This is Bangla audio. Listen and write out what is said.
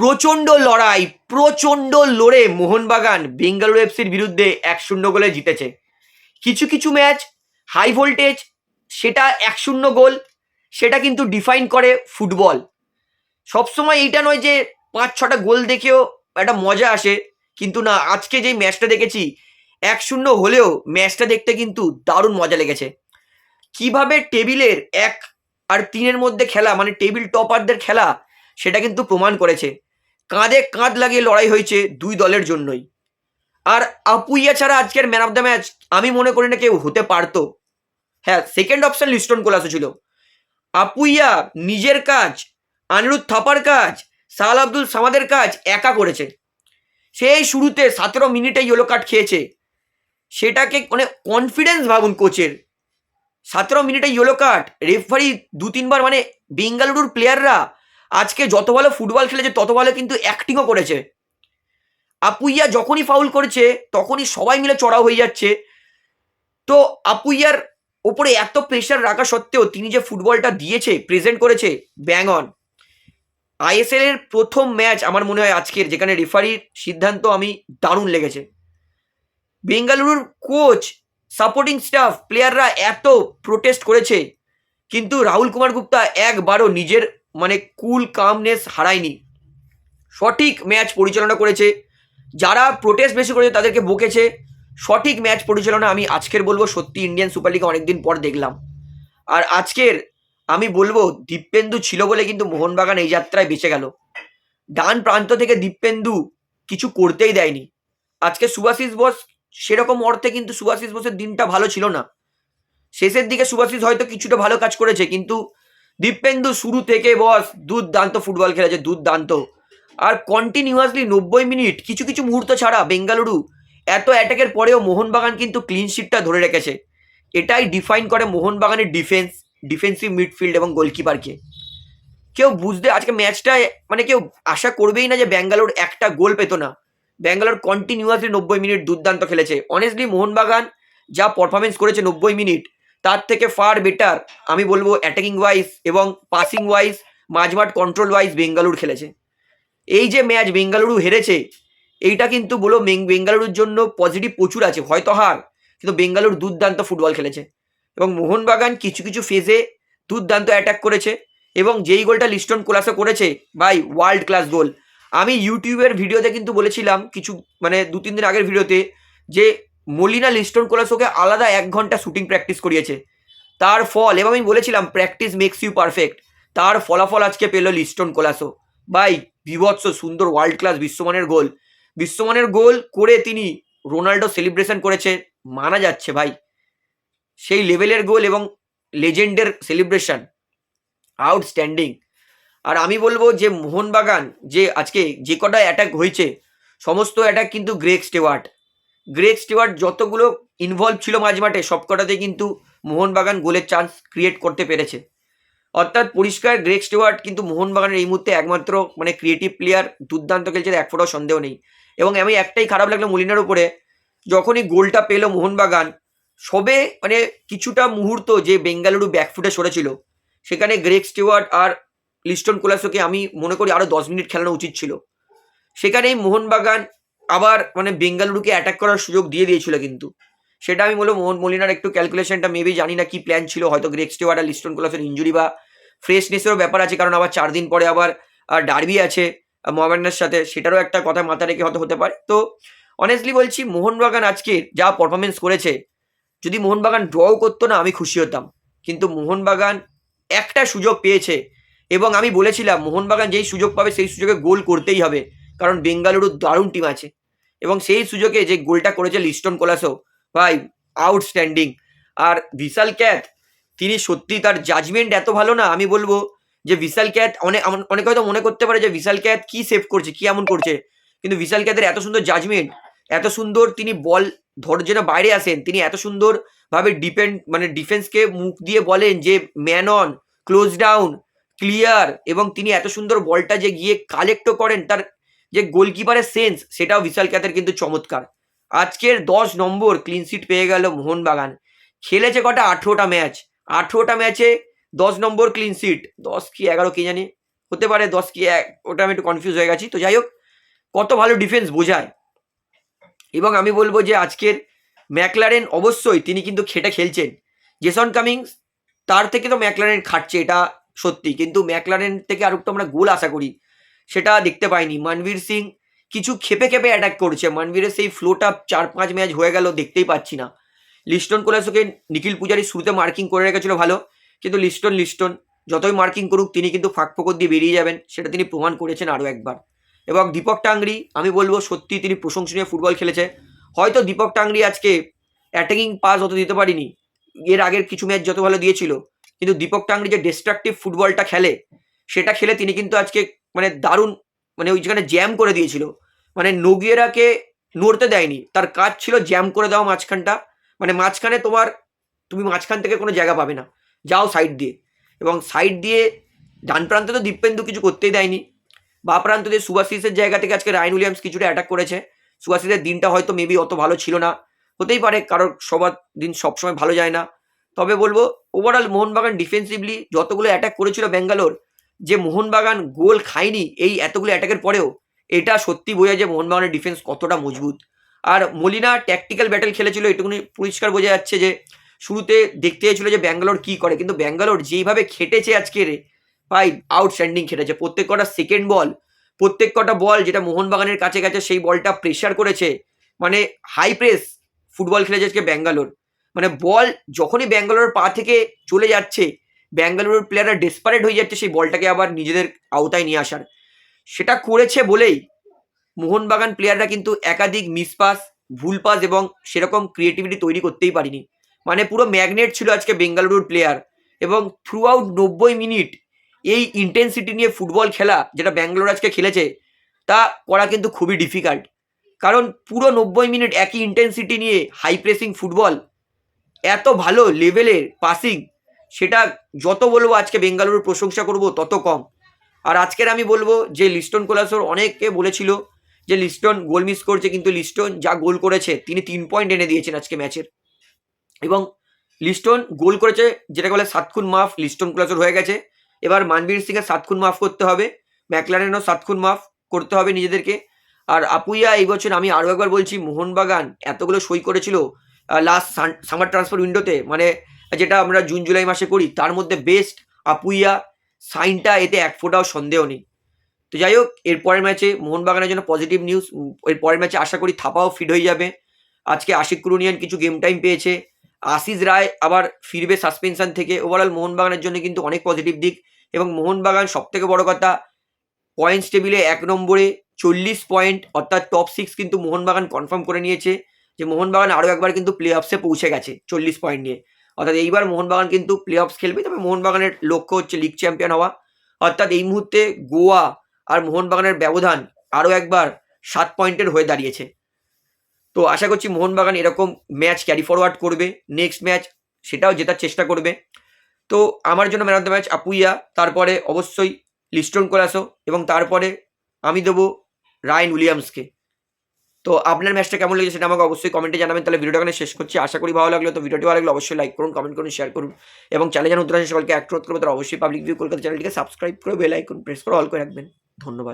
প্রচণ্ড লড়াই, প্রচণ্ড লড়ে মোহনবাগান বেঙ্গালুরু এফসির বিরুদ্ধে এক শূন্য গোলে জিতেছে। কিছু কিছু ম্যাচ হাই ভোল্টেজ সেটা এক শূন্য গোল, সেটা কিন্তু ডিফাইন করে ফুটবল। সবসময় এইটা নয় যে পাঁচ ছটা গোল দেখেও একটা মজা আসে, কিন্তু না, আজকে যেই ম্যাচটা দেখেছি, এক শূন্য হলেও ম্যাচটা দেখতে কিন্তু দারুণ মজা লেগেছে। কীভাবে টেবিলের এক আর তিনের মধ্যে খেলা মানে টেবিল টপারদের খেলা, সেটা কিন্তু প্রমাণ করেছে। কাঁধে কাঁধ লাগিয়ে লড়াই হয়েছে দুই দলের জন্যই। আর আপুইয়া ছাড়া আজকের ম্যান অফ দ্য ম্যাচ আমি মনে করি না কেউ হতে পারতো। হ্যাঁ সেকেন্ড অপশন লিস্টন কোলাসো ছিল। আপুইয়া নিজের কাজ, আনিরুদ্ধ থাপার কাজ, সাল আব্দুল সামাদের কাজ একা করেছে। সেই শুরুতে সতেরো মিনিটে ইয়েলো কার্ড খেয়েছে। সেটাকে মানে কনফিডেন্স ভাবুন কোচের। সতেরো মিনিটে ইয়েলো কার্ড রেফারি দু তিনবার মানে বেঙ্গালুরুর প্লেয়াররা আজকে যত ভালো ফুটবল খেলেছে, তত ভালো কিন্তু অ্যাক্টিংও করেছে। আপুইয়া যখনই ফাউল করেছে, তখনই সবাই মিলে চড়াও হয়ে যাচ্ছে। তো আপুইয়ার ওপরে এত প্রেশার রাখা সত্ত্বেও তিনি যে ফুটবলটা দিয়েছে প্রেজেন্ট করেছে ব্যাং অন আইএসএল এর প্রথম ম্যাচ আমার মনে হয় আজকের, যেখানে রেফারির সিদ্ধান্ত আমি দারুণ লেগেছে। বেঙ্গালুরুর কোচ সাপোর্টিং স্টাফ প্লেয়াররা এত প্রোটেস্ট করেছে। কিন্তু রাহুল কুমার গুপ্তা একবারও নিজের মানে কুল কামনেস হারায়নি। সঠিক ম্যাচ পরিচালনা করেছে। যারা প্রোটেস্ট বেশি করেছে তাদেরকে বকেছে। সঠিক ম্যাচ পরিচালনা আমি আজকের বলব, সত্যি ইন্ডিয়ান সুপার লিগে অনেকদিন পর দেখলাম। আর আজকের আমি বলব, দীপেন্দু ছিল বলে কিন্তু মোহনবাগান এই যাত্রায় বেঁচে গেল। ডান প্রান্ত থেকে দীপেন্দু কিছু করতেই দেয়নি। আজকে সুভাশিস বোস, সেরকম অর্থে কিন্তু সুভাশিস বোসের দিনটা ভালো ছিল না। শেষের দিকে সুভাশিস হয়তো কিছুটা ভালো কাজ করেছে, কিন্তু দীপেন্দু শুরু থেকে বস দুর্দান্ত ফুটবল খেলেছে, দুর্দান্ত। আর কন্টিনিউয়াসলি নব্বই মিনিট, কিছু কিছু মুহূর্ত ছাড়া বেঙ্গালুরু এত অ্যাটাকের পরেও মোহনবাগান কিন্তু ক্লিন শিটটা ধরে রেখেছে। এটাই ডিফাইন করে মোহনবাগানের ডিফেন্স ডিফেন্সিভ মিডফিল্ড এবং গোলকিপারকে কেউ বুঝতে, আজকে ম্যাচটায় মানে কেউ আশা করবেই না যে ব্যাঙ্গালোর একটা গোল পেতো না। ব্যাঙ্গালোর কন্টিনিউয়াসলি নব্বই মিনিট দুর্দান্ত খেলেছে। অনেস্টলি মোহনবাগান যা পারফরমেন্স করেছে নব্বই মিনিট তার থেকে ফার বেটার আমি বলব অ্যাটাকিং ওয়াইজ এবং পাসিং ওয়াইজ মাঝমাঠ কন্ট্রোল ওয়াইজ বেঙ্গালুর খেলেছে। এই যে ম্যাচ বেঙ্গালুরু হেরেছে, এইটা কিন্তু বলো বেঙ্গালুরুর জন্য পজিটিভ প্রচুর আছে, হয়তো হার, কিন্তু বেঙ্গালুরু দুর্দান্ত ফুটবল খেলেছে। এবং মোহনবাগান কিছু কিছু ফেজে দুর্দান্ত অ্যাটাক করেছে এবং যেই গোলটা লিস্টন কোলাসে করেছে, ভাই ওয়ার্ল্ড ক্লাস গোল আমি ইউটিউবের ভিডিওতে কিন্তু বলেছিলাম কিছু মানে দু তিন দিন আগের ভিডিওতে যে মলিনা লিস্টন কোলাসোকে আলাদা এক ঘণ্টা শুটিং প্র্যাকটিস করিয়েছে। তার ফল, এবং আমি বলেছিলাম প্র্যাকটিস মেক্স ইউ পারফেক্ট তার ফলাফল আজকে পেল লিস্টন কোলাসো বাই বিভৎস, সুন্দর ওয়ার্ল্ড ক্লাস বিশ্বমানের গোল। বিশ্বমানের গোল করে তিনি রোনাল্ডো সেলিব্রেশন করেছে, মানা যাচ্ছে ভাই। সেই লেভেলের গোল এবং লেজেন্ডের সেলিব্রেশন আউটস্ট্যান্ডিং আর আমি বলব যে, মোহনবাগান যে আজকে যে কটা অ্যাটাক হয়েছে, সমস্ত অ্যাটাক কিন্তু গ্রেক স্টেওয়ার্ট গ্রেক স্টেওয়ার্ট যতগুলো ইনভলভ ছিল মাঝ মাঠে সব কটাতে কিন্তু মোহনবাগান গোলের চান্স ক্রিয়েট করতে পেরেছে। অর্থাৎ পরিষ্কার গ্রেক স্টেওয়ার্ট কিন্তু মোহনবাগানের এই মুহূর্তে একমাত্র মানে ক্রিয়েটিভ প্লেয়ার দুর্দান্ত খেলছে এক ফোটাও সন্দেহ নেই। এবং আমি একটাই খারাপ লাগল মলিনার উপরে, যখনই গোলটা পেল মোহনবাগান, সবে মানে কিছুটা মুহূর্ত যে বেঙ্গালুরু ব্যাকফুটে সরেছিল, সেখানে গ্রেক স্টিওয়ার্ট আর লিস্টন কোলাসোকে আমি মনে করি আরও দশ মিনিট খেলানো উচিত ছিল। সেখানেই মোহনবাগান আবার মানে বেঙ্গালুরুকে অ্যাটাক করার সুযোগ দিয়ে দিয়েছিল কিন্তু। সেটা আমি বলব, মোহন মলিনার একটু ক্যালকুলেশনটা মেবি জানি না কি প্ল্যান ছিল, হয়তো গ্রেক স্টিওয়ার্ট আর লিস্টন কোলাসের ইঞ্জুরি বা ফ্রেশনেসেরও ব্যাপার আছে, কারণ আবার চার দিন পরে আবার ডার্বি আছে মোহামেডানের সাথে, সেটারও একটা কথা মাথা রেখে হয়তো হতে পারে। তো অনেস্টলি বলছি, মোহনবাগান আজকে যা পারফরমেন্স করেছে, যদি মোহনবাগান ড্রও করতো না, আমি খুশি হতাম। কিন্তু মোহনবাগান একটা সুযোগ পেয়েছে, এবং আমি বলেছিলাম, মোহনবাগান যেই সুযোগ পাবে, সেই সুযোগে গোল করতেই হবে, কারণ বেঙ্গালুরুর দারুণ টিম আছে। এবং সেই সুযোগে যে গোলটা করেছে লিস্টন কোলাসো, ভাই আউটস্ট্যান্ডিং আর বিশাল ক্যাথ, তিনি সত্যি তার জাজমেন্ট এত ভালো না, আমি বলব যে বিশাল ক্যাথ অনেক অনেকে হয়তো মনে করতে পারে যে বিশাল ক্যাথ কি সেভ করছে, কি এমন করছে, কিন্তু বিশাল ক্যাথের এত সুন্দর জাজমেন্ট এত সুন্দর তিনি বল ধর, যেন বাইরে আসেন, তিনি এত সুন্দর ভাবে ডিপেন্ড মানে ডিফেন্সকে মুখ দিয়ে বলেন যে man on close down clear এবং তিনি এত সুন্দর বলটা যে গিয়ে কালেক্টও করেন, তার যে গোলকিপারের সেন্স সেটাও বিশাল ক্যাথের কিন্তু চমৎকার। আজকের দশ নম্বর ক্লিন সিট পেয়ে গেল মোহনবাগান। খেলেছে কটা? আঠেরোটা ম্যাচ আঠেরোটা ম্যাচে দশ নম্বর ক্লিন সিট দশ কি এগারো, কে জানি? হতে পারে দশ কি এক, ওটা আমি একটু কনফিউজ হয়ে গেছি। তো যাই হোক, কত ভালো ডিফেন্স বোঝায়। এবং আমি বলব যে আজকের ম্যাকলারেন অবশ্যই তিনি কিন্তু খেটে খেলছেন। জেসন কামিংস তার থেকে তো ম্যাকলারেন খাটছে, এটা সত্যি। কিন্তু ম্যাকলারেন থেকে আর একটু আমরা গোল আশা করি। সেটা দেখতে পাইনি। মানবীর সিং কিছু খেপে খেপে অ্যাটাক করছে। মানবীরের সেই ফ্লোটা চার পাঁচ ম্যাচ হয়ে গেল, দেখতেই পাচ্ছি না। লিস্টন কোলাসোকে নিখিল পূজারি শুরুতে মার্কিং করে রেখেছিল ভালো, কিন্তু লিস্টন লিস্টন, যতই মার্কিং করুক, তিনি কিন্তু ফাঁক ফোকর দিয়ে বেরিয়ে যাবেন, সেটা তিনি প্রমাণ করেছেন আরও একবার। এবং দীপক টাংরি, আমি বলব সত্যি তিনি প্রশংসনীয় ফুটবল খেলেছে। হয়তো দীপক টাংরি আজকে অ্যাটাকিং পাস অত দিতে পারিনি, এর আগের কিছু ম্যাচ যত ভালো দিয়েছিল, কিন্তু দীপক টাংরি যে ডিস্ট্রাকটিভ ফুটবলটা খেলে, সেটা খেলে তিনি কিন্তু আজকে মানে দারুণ মানে ওই যেখানে জ্যাম করে দিয়েছিল। মানে নগিয়েরাকে নড়তে দেয়নি। তার কাজ ছিল জ্যাম করে দেওয়া মাঝখানটা। মানে মাঝখানে তোমার, তুমি মাঝখান থেকে কোনো জায়গা পাবে না। যাও সাইড দিয়ে। এবং সাইড দিয়ে ডান প্রান্তে তো দীপেন্দু কিছু করতেই দেয়নি। বা প্রান্ত দিয়ে সুভাশিসের জায়গা থেকে আজকে রায়ন উইলিয়ামস কিছুটা অ্যাটাক করেছে। সুভাশিসের দিনটা হয়তো মেবি অত ভালো ছিল না। হতেই পারে কারোর সবার দিন সবসময় ভালো যায় না। তবে বলব ওভারঅল মোহনবাগান ডিফেন্সিভলি যতগুলো অ্যাটাক করেছিল ব্যাঙ্গালোর যে মোহনবাগান গোল খায়নি এই এতগুলো অ্যাটাকের পরেও, এটা সত্যি বোঝা যে মোহনবাগানের ডিফেন্স কতটা মজবুত। আর মলিনা ট্যাকটিক্যাল ব্যাটেল খেলেছিল, এটুকুনি পরিষ্কার বোঝা যাচ্ছে যে শুরুতে দেখতে চেয়েছিল যে ব্যাঙ্গালোর কি করে, কিন্তু ব্যাঙ্গালোর যেইভাবে খেটেছে আজকে রে ভাই আউটস্ট্যান্ডিং খেটেছে। প্রত্যেক কটা সেকেন্ড বল প্রত্যেক কটা বল যেটা মোহনবাগানের কাছে গেছে, সেই বলটা প্রেশার করেছে। মানে হাই প্রেস ফুটবল খেলেছে আজকে ব্যাঙ্গালোর। মানে বল যখনই ব্যাঙ্গালোরের পা থেকে চলে যাচ্ছে ব্যাঙ্গালোরের প্লেয়াররা ডেসপারেট হয়ে যাচ্ছে সেই বলটাকে আবার নিজেদের আওতায় নিয়ে আসার। সেটা করেছে বলেই মোহনবাগান প্লেয়াররা কিন্তু একাধিক মিস পাস ভুল পাস এবং সেরকম ক্রিয়েটিভিটি তৈরি করতেই পারিনি। মানে পুরো ম্যাগনেট ছিল আজকে বেঙ্গালুরুর প্লেয়ার এবং থ্রু আউট নব্বই মিনিট এই ইন্টেন্সিটি নিয়ে ফুটবল খেলা যেটা ব্যাঙ্গালোর আজকে খেলেছে, তা করা কিন্তু খুবই ডিফিকাল্ট কারণ পুরো নব্বই মিনিট একই ইন্টেন্সিটি নিয়ে হাই প্রেসিং ফুটবল এত ভালো লেভেলের পাসিং সেটা যত বলব আজকে বেঙ্গালুরুর প্রশংসা করব, তত কম। আর আজকের আমি বলব যে লিস্টন কোলাসোর অনেকে বলেছিল যে লিস্টন গোল মিস করছে, কিন্তু লিস্টন যা গোল করেছে, তিনি তিন পয়েন্ট এনে দিয়েছেন আজকে ম্যাচের। এবং লিস্টন গোল করেছে, যেটাকে বলে সাতখুন মাফ, লিস্টন কোলাসোর হয়ে গেছে। এবার মানবীর সিংয়ের সাতখুন মাফ করতে হবে, ম্যাকলারেনও সাতখুন মাফ করতে হবে নিজেদেরকে। আর আপুইয়া এই বছর আমি আরও একবার বলছি, মোহনবাগান এতগুলো সই করেছিল লাস্ট সামার ট্রান্সফার উইন্ডোতে মানে যেটা আমরা জুন, জুলাই মাসে করি, তার মধ্যে বেস্ট আপুইয়া, সাইনটা এতে এক ফোটাও সন্দেহ নেই। তো যাই হোক, এর পরের ম্যাচে মোহনবাগানের জন্য পজিটিভ নিউজ এর পরের ম্যাচে আশা করি থাপাও ফিট হয়ে যাবে। আজকে আশিক কুরুনিয়ান কিছু গেম টাইম পেয়েছে। আশিস রায় আবার ফিরবে সাসপেনশন থেকে। ওভারঅল মোহনবাগানের জন্য কিন্তু অনেক পজিটিভ দিক এবং মোহনবাগান সব থেকে বড় কথা পয়েন্টস টেবিলে এক নম্বরে চল্লিশ পয়েন্ট অর্থাৎ টপ সিক্স কিন্তু মোহনবাগান কনফার্ম করে নিয়েছে যে মোহনবাগান আরও একবার কিন্তু প্লে অফসে পৌঁছে গেছে চল্লিশ পয়েন্ট নিয়ে। অর্থাৎ এইবার মোহনবাগান কিন্তু প্লে অফস খেলবে, তবে মোহনবাগানের লক্ষ্য হচ্ছে লিগ চ্যাম্পিয়ন হওয়া। অর্থাৎ এই মুহূর্তে গোয়া আর মোহনবাগানের ব্যবধান আরও একবার সাত পয়েন্টের হয়ে দাঁড়িয়েছে। তো আশা করছি মোহনবাগান এরকম ম্যাচ ক্যারি ফরওয়ার্ড করবে নেক্সট ম্যাচ সেটাও জেতার চেষ্টা করবে। তো আমার জন্য man of the match Apuia, তারপরে অবশ্যই লিস্টন কোলাসো এবং তারপরে আমি দেবো রায়ন উইলিয়ামসকে তো আপনার ম্যাচটা কেমন লেগেছে সেটা আমাকে অবশ্যই কমেন্টে জানাবেন। তাহলে ভিডিওটা এখানে শেষ করছি। আশা করি ভালো লাগল। তো ভিডিওটি ভালো লাগল অবশ্যই লাইক করুন কমেন্ট করুন শেয়ার করুন এবং চ্যানেল যেন উত্তরাঞ্চল সকলকে অ্যাক্ট করবে। তারা অবশ্যই পাবলিক ভিউ কলকাতা চ্যানেলটিকে সাবস্ক্রাইব করে বেল আইকন প্রেস করে অল করে রাখবেন। ধন্যবাদ।